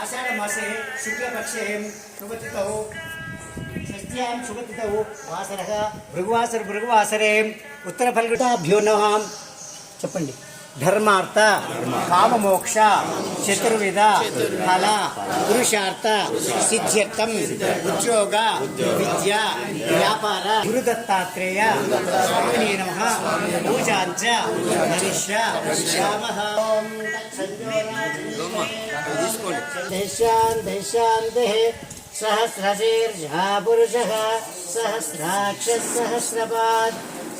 आषाढमासे शुक्लपक्षे शुभतिथौ षष्ट्यां शुभतिथौ वासरः भृगुवासर भृगुवासरे उत्तरफल्गुटाभ्यो नमः చెప్పండి धर्मार्थ काम मोक्ष चतुर्विध, फल, पुरुषार्थ, सिद्ध्यर्थम, उद्योग, विद्या, व्यापार, गुरुदत्तात्रेय स्वामी नम पूजाच मनुष्य पुरुष सहस्राक्ष सहस्रपाद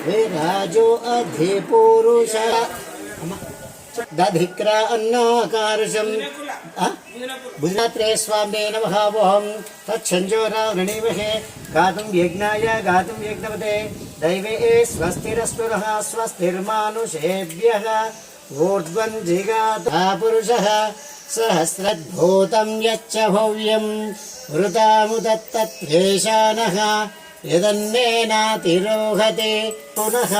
अयत विराजो अधिपुरुषः दधिक्रा अन्नाकारुषम् स्वाम्ये नमः, वोहं। गातुं यज्ञाय, गातुं यज्ञपते दैवे स्वस्तिर्मानुषेभ्यः। ऊर्ध्वं जिगाता पुरुषः सहस्रद्भूतं यच्च भव्यं। यदन्नेनातिरोहते पुनः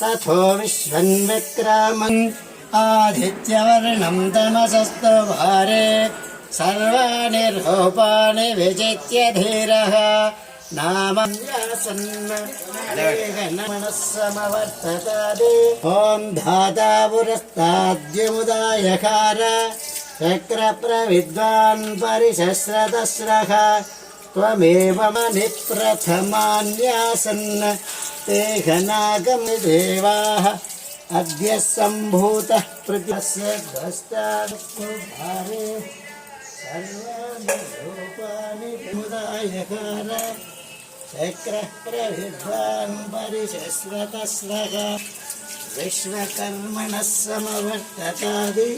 तथो विश्वन्विक्रामन् आदित्यवर्णं तमसस्तु भारे सर्वाणि रूपाणि विजित्य धीरः नाम मनः समवर्ततादि ॐ धाता पुरस्ताद्यमुदायकार चक्रप्रविद्वान् परिशस्रतस्रः त्वमेव मनिप्रथमान्यासन्। तेघनागं देवाः। अद्य सम्भूतः प्रतिस्य परिशस्वतस्रः विश्वकर्मणः समवर्ततादि।